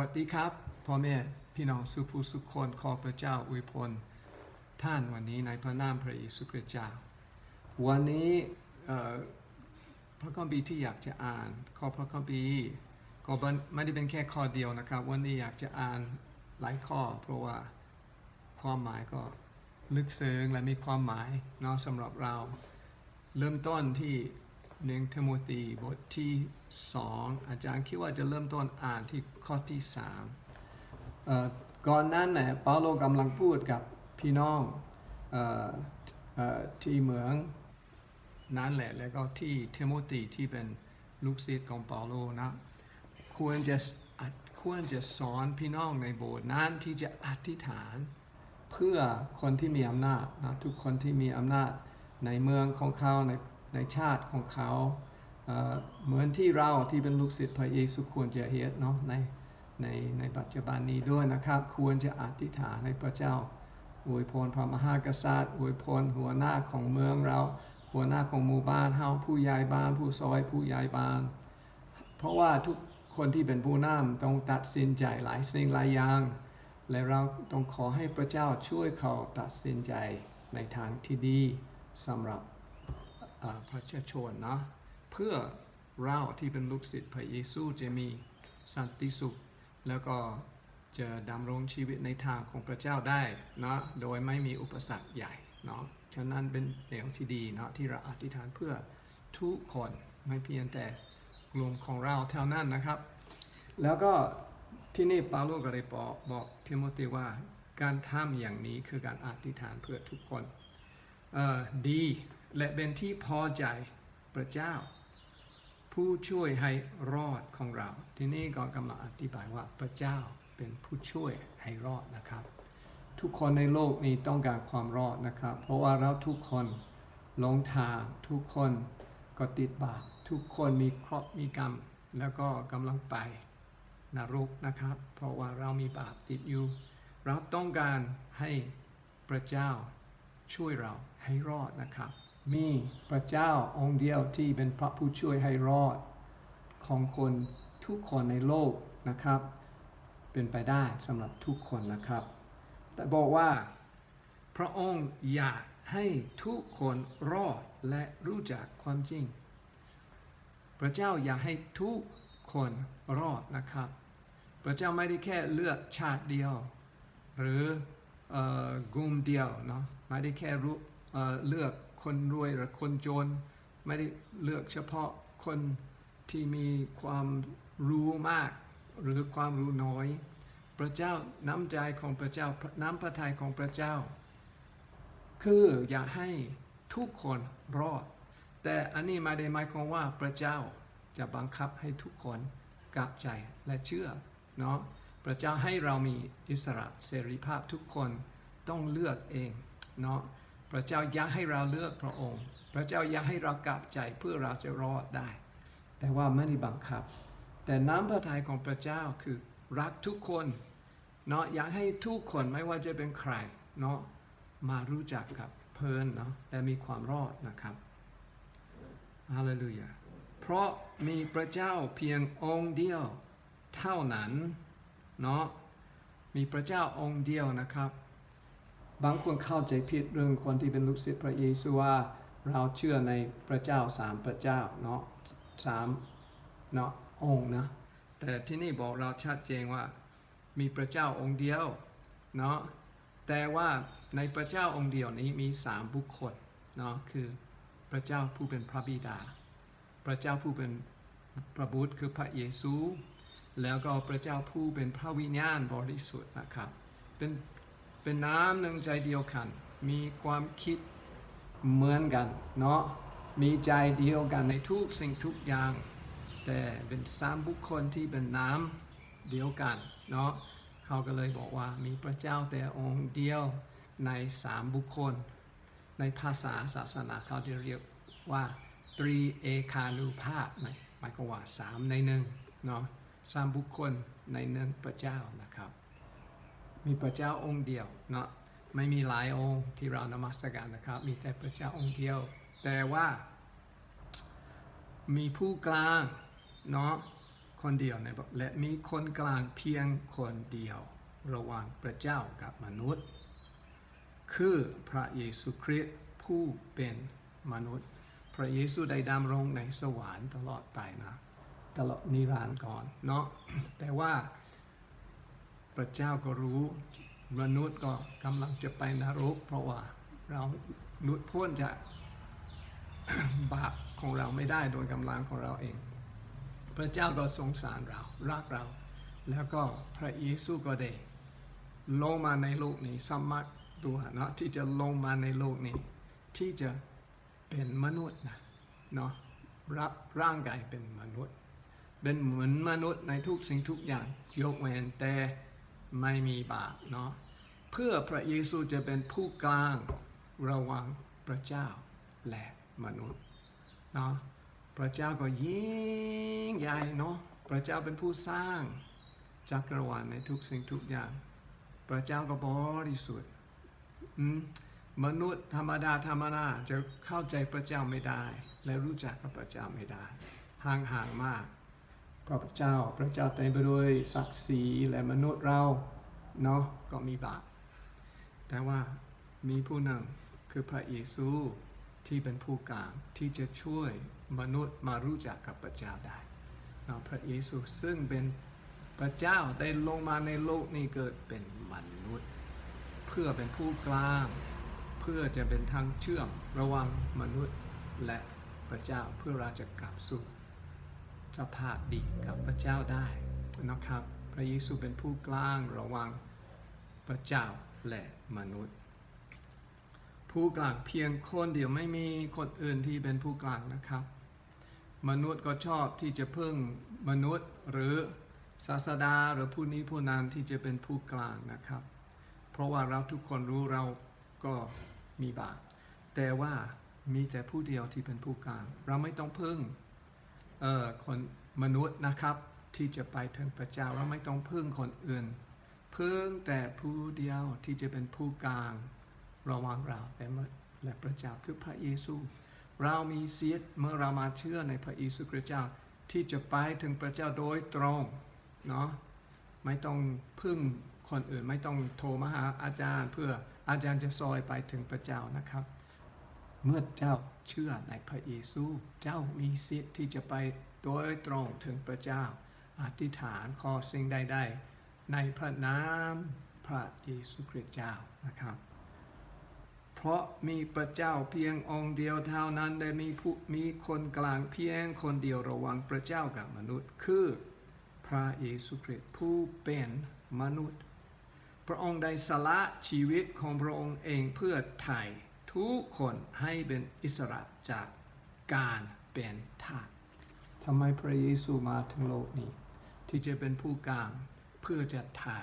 วัสดีครับพ่อแม่พี่น้องสุภูสุขคนขอพระเจ้าอวยพรท่านวันนี้ในพระนามพระเยซูคริสต์เจ้า วันนี้พระคัมภีร์ที่อยากจะอ่านข้อพระคัมภีร์ก็ไม่ได้เป็นแค่ข้อเดียวนะครับ วันนี้อยากจะอ่านหลายข้อ เพราะว่าความหมายก็ลึกซึ้งและมีความหมายเนาะสำหรับเรา เริ่มต้นที่ หนึ่งเทโมธีบทที่สองอาจารย์คิดว่าจะเริ่มต้นอ่านที่ข้อที่สามก่อนนั้นเนี่ยเปาโลกำลังพูดกับพี่น้องออที่เมืองนั้นแหละ แล้วก็ที่เทโมธีที่เป็นลูกศิษย์ของเปาโลนะควรจะควรจะสอนพี่น้องในโบสถ์นั้นที่จะอธิษฐานเพื่อคนที่มีอำนาจนะทุกคนที่มีอำนาจในเมืองของเขาใน ในชาติของเขาเหมือนที่เราที่เป็นลูกศิษย์พระเยซูควรจะเฮ็ดเนาะในในในปัจจุบันนี้ด้วยนะครับ ควรจะอธิษฐานให้พระเจ้าอวยพรพระมหากษัตริย์อวยพรหัวหน้าของเมืองเรา หัวหน้าของหมู่บ้านเฮาผู้ใหญ่บ้าน ผู้ซอยผู้ใหญ่บ้าน เพราะว่าทุกคนที่เป็นผู้นำต้องตัดสินใจหลายสิ่งหลายอย่าง และเราต้องขอให้พระเจ้าช่วยเขาตัดสินใจในทางที่ดีสำหรับ อ่าประชาชนนะเพื่อเราที่เป็นลูกศิษย์พระเยซูจะมีสันติสุข แล้วก็จะดำรงชีวิตในทางของพระเจ้าได้นะโดยไม่มีอุปสรรคใหญ่เนาะฉะนั้นเป็นแนวที่ดีเนาะที่เราอธิษฐานเพื่อทุกคนไม่เพียงแต่กลุ่มของเราเท่านั้นนะครับ แล้วก็ที่นี่เปาโลก็เลยบอกบอกทิโมธีว่าการทำอย่างนี้คือการอธิษฐานเพื่อทุกคนดี และเป็นที่พอใจพระเจ้า ผู้ช่วยให้รอดของเรา ที่นี่ก็กำลังอธิบายว่าพระเจ้าเป็นผู้ช่วยให้รอดนะครับ ทุกคนในโลกนี้ต้องการความรอดนะครับ เพราะว่าเราทุกคนหลงทางทุกคนก็ติดบาปทุกคนมีเคราะห์มีกรรม แล้วก็กำลังไปนรกนะครับ เพราะว่าเรามีบาปติดอยู่ เราต้องการให้พระเจ้าช่วยเราให้รอดนะครับ มีพระเจ้าองค์เดียวที่เป็นพระผู้ช่วยให้รอด ของคนทุกคนในโลกนะครับ เป็นไปได้สำหรับทุกคนนะครับ แต่บอกว่า พระองค์อยากให้ทุกคนรอดและรู้จักความจริง พระเจ้าอยากให้ทุกคนรอดนะครับ พระเจ้าไม่ได้แค่เลือกชาติเดียว หรือออกลุ่มเดียวเนาะไม่ได้แค่รู้เเลือก คนรวยหรือคนจน ไม่ได้เลือกเฉพาะคนที่มีความรู้มากหรือความรู้น้อย พระเจ้าน้ำใจของพระเจ้าน้ำพระทัยของพระเจ้า คืออยากให้ทุกคนรอด แต่อันนี้ม่ได้หมายความว่าพระเจ้าจะบังคับให้ทุกคนกลับใจและเชื่อเนาะพระเจ้าให้เรามีอิสระเสรีภาพทุกคนต้องเลือกเองเนาะ พระเจ้าอยากให้เราเลือกพระองค์ พระเจ้าอยากให้เรากลับใจเพื่อเราจะรอดได้ แต่ว่าไม่ได้บังคับ แต่น้ำพระทัยของพระเจ้าคือรักทุกคนเนาะอยากให้ทุกคนไม่ว่าจะเป็นใครเนาะมารู้จักกับเพลินเนาะและมีความรอดนะครับฮาเลลูยาเพราะมีพระเจ้าเพียงองค์เดียวเท่านั้นเนาะมีพระเจ้าองค์เดียวนะครับ บางคนเข้าใจผิดเรื่องคนที่เป็นลูกศิษย์พระเยซูว่าเราเชื่อในพระเจ้าสามพระเจ้าเนาะสามเนาะองค์นะแต่ที่นี่บอกเราชัดเจนว่ามีพระเจ้าองค์เดียวเนาะแต่ว่าในพระเจ้าองค์เดียวนี้มีสามบุคคลเนาะคือพระเจ้าผู้เป็นพระบิดา พระเจ้าผู้เป็นพระบุตรคือพระเยซู แล้วก็พระเจ้าผู้เป็นพระวิญญาณบริสุทธิ์นะครับ เป็น เป็นน้ำหนึ่งใจเดียวกัน มีความคิดเหมือนกันเนาะมีใจเดียวกันในทุกสิ่งทุกอย่าง แต่เป็นสามบุคคลที่เป็นน้ำเดียวกันเนาะเขาก็เลยบอกว่ามีพระเจ้าแต่องค์เดียวในสามบุคคล ในภาษาศาสนาเขาจะเรียกว่าตรีเอคานุภาพหมายหมายความว่าสามในหนึ่งเนาะสามบุคคลในหนึ่งพระเจ้านะครับ มีพระเจ้าองค์เดียวเนาะไม่มีหลายองค์ที่เรานมัสการนะครับ มีแต่พระเจ้าองค์เดียว แต่ว่ามีผู้กลางเนาะคนเดียวในบทและมีคนกลางเพียงคนเดียว ระหว่างพระเจ้ากับมนุษย์ คือพระเยซูคริสต์ผู้เป็นมนุษย์ พระเยซูได้ดำรงในสวรรค์ตลอดไปนะ ตลอดนิรันดร์ก่อนเนาะแต่ว่า พระเจ้าก็รู้มนุษย์ก็กำลังจะไปนรก เพราะว่าเราหลุดพ้นจากบาปของเราไม่ได้โดยกำลังของเราเอง พระเจ้าก็สงสารเรารักเรา แล้วก็พระเยซูก็ได้ลงมาในโลกนี้สมัครตัวเนาะที่จะลงมาในโลกนี้ ที่จะเป็นมนุษย์นะเนาะรับร่างกายเป็นมนุษย์ เป็นเหมือนมนุษย์ในทุกสิ่งทุกอย่าง ยกเว้นแต่ ไม่มีบาปเนาะเพื่อพระเยซูจะเป็นผู้กลางระหว่างพระเจ้าและมนุษย์เนาะพระเจ้าก็ยิ่งใหญ่เนาะพระเจ้าเป็นผู้สร้างจักรวาลในทุกสิ่งทุกอย่าง พระเจ้าก็บริสุทธิ์มนุษย์ธรรมดาธรรมดาจะเข้าใจพระเจ้าไม่ได้ และรู้จักกับพระเจ้าไม่ได้ห่างๆมากเพราะ พระเจ้า พระเจ้าเต็มไปด้วยศักดิ์ศรีและมนุษย์เราเนาะก็มีบาปแต่ว่ามีผู้หนึ่งคือพระเยซูที่เป็นผู้กลางที่จะช่วยมนุษย์มารู้จักกับพระเจ้าได้เนาะพระเยซูซึ่งเป็นพระเจ้าได้ลงมาในโลกนี้เกิดเป็นมนุษย์ เพื่อเป็นผู้กลาง เพื่อจะเป็นทางเชื่อมระหว่างมนุษย์และพระเจ้าเพื่อเราจะกลับสู่ จะภาพดีกับพระเจ้าได้นะครับ พระเยซูเป็นผู้กลางระหว่างพระเจ้าและมนุษย์ ผู้กลางเพียงคนเดียวไม่มีคนอื่นที่เป็นผู้กลางนะครับ มนุษย์ก็ชอบที่จะพึ่งมนุษย์หรือศาสดาหรือผู้นี้ผู้นั้นที่จะเป็นผู้กลางนะครับ เพราะว่าเราทุกคนรู้เราก็มีบาปแต่ว่ามีแต่ผู้เดียวที่เป็นผู้กลาง เราไม่ต้องพึ่ง คนมนุษย์นะครับที่จะไปถึงพระเจ้าเราไม่ต้องพึ่งคนอื่น พึ่งแต่ผู้เดียวที่จะเป็นผู้กลางระหว่างเราและและพระเจ้าคือพระเยซู เรามีสิทธิ์เมื่อเรามาเชื่อในพระเยซูคริสต์เจ้าที่จะไปถึงพระเจ้าโดยตรงเนาะไม่ต้องพึ่งคนอื่นไม่ต้องโทรมาหาอาจารย์ เพื่ออาจารย์จะซอยไปถึงพระเจ้านะครับ เมื่อเจ้าเชื่อในพระเยซู เจ้ามีสิทธิ์ที่จะไปโดยตรงถึงพระเจ้า อธิษฐานขอสิ่งใดๆ ในพระนามพระเยซูคริสต์เจ้านะครับ เพราะมีพระเจ้าเพียงองค์เดียวเท่านั้นได้มีผู้มีคนกลางเพียงคนเดียวระหว่างพระเจ้ากับมนุษย์ คือพระเยซูคริสต์ผู้เป็นมนุษย์ พระองค์ได้สละชีวิตของพระองค์เองเพื่อไถ่ ทุกคนให้เป็นอิสระจากการเป็นทาสทำไมพระเยซูมาถึงโลกนี้ ที่จะเป็นผู้กลางเพื่อจะถ่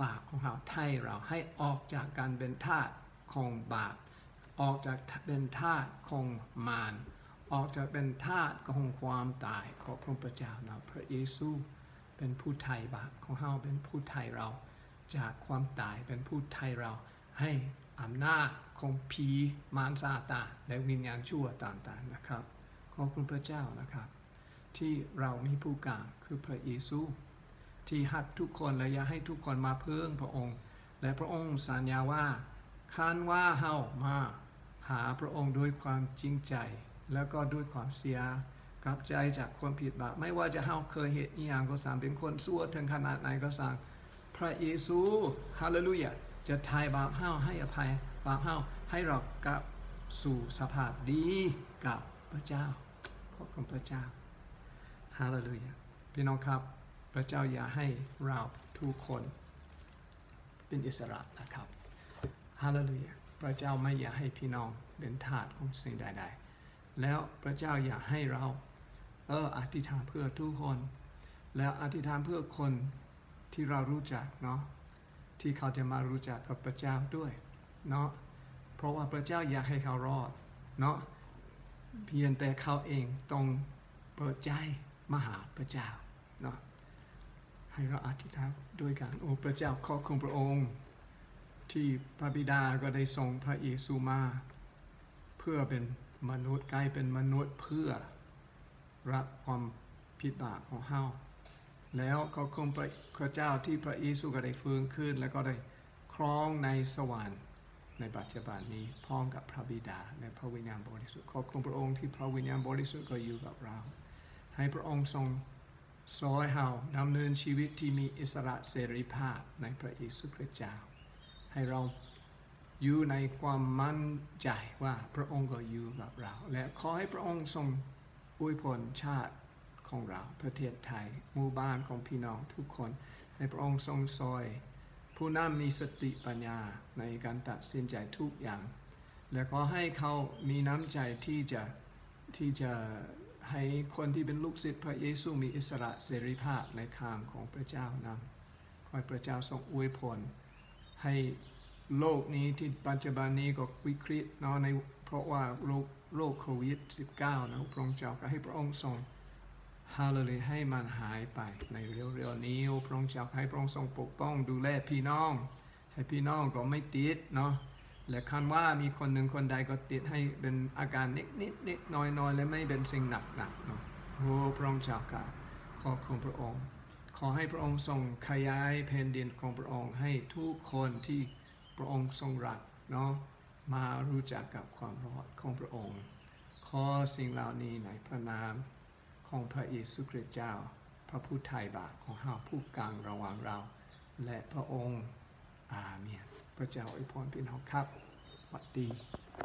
บาปของเราไถ่เราให้ออกจากการเป็นทาสของบาปออกจากเป็นทาสของมารออกจากเป็นทาสของความตายขอบพระเจ้านะพระเยซูเป็นผู้ไถ่บาปของเราเป็นผู้ไถ่เรา จากความตายเป็นผู้ไถ่เราให้ อำนาจของผีมารซาตานและวิญญาณชั่วต่างๆนะครับ ขอบคุณพระเจ้านะครับ ที่เรามีผู้กลางคือพระเยซู ที่หักทุกคนและอยากให้ทุกคนมาเพิ่งพระองค์ และพระองค์สัญญาว่าคันว่าเฮามาหาพระองค์ด้วยความจริงใจ แล้วก็ด้วยความเสียกลับใจจากความผิดบาปไม่ว่าจะเฮาเคยเหตุอหย่างก็สามเป็นคนซั่วถึงขนาดไหนก็สามพระเยซูฮาเลลูยา จะทายบาปเฮาให้อภัยบาปเฮาให้เรากลับสู่สภาพดีกับพระเจ้าขอบคุณพระเจ้าฮาเลลูยาพี่น้องครับ พระเจ้าอย่าให้เราทุกคนเป็นอิสระนะครับฮาเลลูยาพระเจ้าไม่อยากให้พี่น้องเป็นทาสของสิ่งใด ๆ แล้วพระเจ้าอยากให้เราเอออธิษฐานเพื่อทุกคน แล้วอธิษฐานเพื่อคนที่เรารู้จักเนาะ ที่เขาจะมารู้จักกับพระเจ้าด้วยเนาะเพราะว่าพระเจ้าอยากให้เขารอดเนาะเพียงแต่เขาเองต้องเปิดใจมาหาพระเจ้าเนาะให้เราอธิษฐานด้วยกันโอ้พระเจ้าขอบคุณพระองค์ ที่พระบิดาก็ได้ส่งพระเยซูมา เพื่อเป็นมนุษย์กลายเป็นมนุษย์เพื่อรับความผิดบาปของเฮา แล้วก็คงพระเจ้าที่พระเยซูก็ได้ฟื้นขึ้น แล้วก็ได้ครองในสวรรค์ในปัจจุบันนี้พร้อมกับพระบิดาและพระวิญญาณบริสุทธิ์ขอบคุณพระองค์ที่พระวิญญาณบริสุทธิ์ก็อยู่กับเรา ให้พระองค์ทรงสอนเฮาดำเนินชีวิตที่มีอิสระเสรีภาพในพระเยซูคริสต์เจ้า ให้เราอยู่ในความมั่นใจว่าพระองค์ก็อยู่กับเรา และขอให้พระองค์ทรงอวยพรชาติ ของเราประเทศไทยหมู่บ้านของพี่น้องทุกคน ให้พระองค์ทรงซอย ผู้นำมีสติปัญญาในการตัดสินใจทุกอย่าง และก็ให้เขามีน้ำใจที่จะที่จะให้คนที่เป็นลูกศิษย์พระเยซูมีอิสระเสรีภาพในทางของพระเจ้านำขอพระเจ้าทรงอวยพรให้โลกนี้ที่ปัจจุบันนี้ก็วิกฤตเนาะในเพราะว่าโรคโรคโควิด -19 นะพระองค์เจ้าก็ให้พระองค์ทรง ฮาเลลูยาให้มันหายไปในเร็วๆนี้พระองค์จ้าให้พระองค์ทรงปกป้องดูแลพี่น้อง ให้พี่น้องก็ไม่ติดเนาะและคันว่ามีคนหนึ่งคนใดก็ติดให้เป็นอาการนิดนิดนิดน้อยน้อยและไม่เป็นสิ่งหนักหนักเนาะโอ้พระองค์เจ้าค่ะขอบคุณพระองค์ ขอให้พระองค์ทรงขยายแผ่นดินของพระองค์ให้ทุกคนที่พระองค์ทรงรักเนาะมารู้จักกับความรอดของพระองค์ ขอสิ่งเหล่านี้ในพระนาม ของพระเยซูคริสต์เจ้า พระผู้ไถ่บาปของเฮาผู้กลางระหว่างเรา และพระองค์อาเมนพระเจ้าอวยพรพี่น้องครับสวัสดี